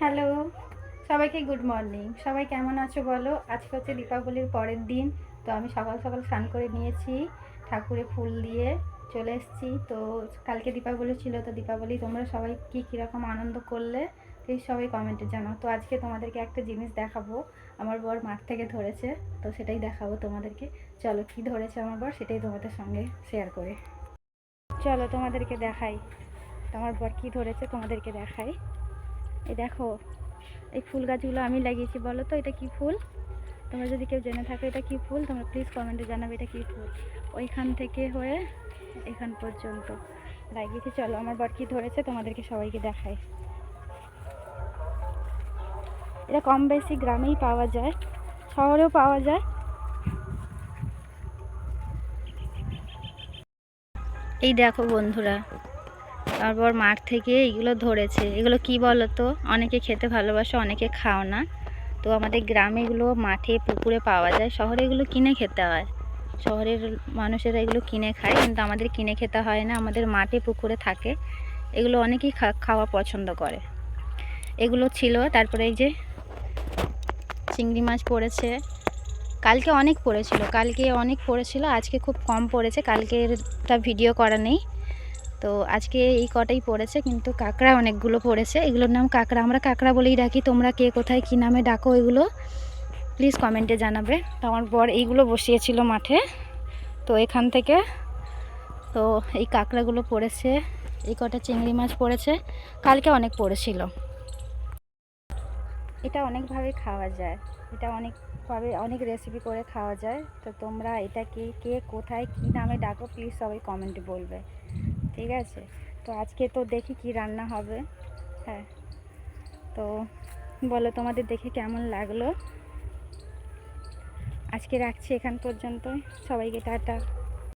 Hello, সবাইকে good morning. সবাই কেমন আছো বলো? আজকে হচ্ছে দীপাবলির পরের দিন, তো আমি সকাল সকাল স্নান করে নিয়েছি, ঠাকুরে ফুল দিয়ে চলে এসেছি। তো কালকে দীপাবলি ছিল, তো দীপাবলি তোমরা সবাই কী কীরকম আনন্দ করলে প্লিজ সবাই কমেন্টে জানাও। তো আজকে তোমাদেরকে একটা জিনিস দেখাবো, আমার বর মাঠ থেকে ধরেছে, তো সেটাই দেখাবো তোমাদেরকে। চলো, কী ধরেছে আমার বর, সেটাই তোমাদের সঙ্গে শেয়ার করে। চলো তোমাদেরকে দেখাই তোমার বর কী ধরেছে তোমাদেরকে দেখাই। এই দেখো, এই ফুল গাছগুলো আমি লাগিয়েছি, বলো তো এটা কি ফুল? তোমরা যদি কেউ জেনে থাকো এটা কি ফুল, তোমরা প্লিজ কমেন্টে জানাবে এটা কি ফুল। ওইখান থেকে হয়ে এখান পর্যন্ত লাগিয়েছি। চলো, আমার বর কি ধরেছে তোমাদেরকে সবাইকে দেখাই। এটা কম বেশি গ্রামেই পাওয়া যায়, শহরেও পাওয়া যায়। এই দেখো বন্ধুরা তারপর মাঠ থেকে এগুলো ধরেছে। এগুলো কি বলো তো অনেকে খেতে ভালোবাসে, অনেকে খাও না। তো আমাদের গ্রামে এগুলো মাঠে, পুকুরে পাওয়া যায়। শহরে এগুলো কিনে খেতে হয়। শহরের মানুষেরা এগুলো কিনে খায়, কিন্তু আমাদের কিনে খেতে হয় না। আমাদের মাঠে, পুকুরে থাকে। এগুলো অনেকেই খাওয়া পছন্দ করে। এগুলো ছিল। তারপরে এই যে চিংড়ি মাছ পড়েছে। কালকে অনেক পড়েছিল। কালকে অনেক পড়েছিল। আজকে খুব কম পড়েছে। কালকেরটা ভিডিও করা নেই। তো আজকে এই কটাই পড়েছে, কিন্তু কাঁকড়া অনেকগুলো পড়েছে। এগুলোর নাম কাঁকড়া, আমরা কাঁকড়া বলেই ডাকি, তোমরা কে কোথায় কী নামে ডাকো এগুলো প্লিজ কমেন্টে জানাবে। তো আমার বর এইগুলো বসিয়েছিল মাঠে, তো এখান থেকে, তো এই কাঁকড়াগুলো পড়েছে, এই কটা চিংড়ি মাছ পড়েছে, কালকে অনেক পড়েছিল। এটা অনেকভাবে খাওয়া যায়, এটা অনেকভাবে, অনেক রেসিপি করে খাওয়া যায়, তো তোমরা এটাকে কে কোথায় কী নামে ডাকো প্লিজ সবাই কমেন্টে বলবে। ঠিক আছে? তো আজকে তো দেখি কি রান্না হবে। হ্যাঁ। তো বলো তোমাদের দেখে কেমন লাগল? আজকে রাখছি এখান পর্যন্ত সবাইকে টাটা।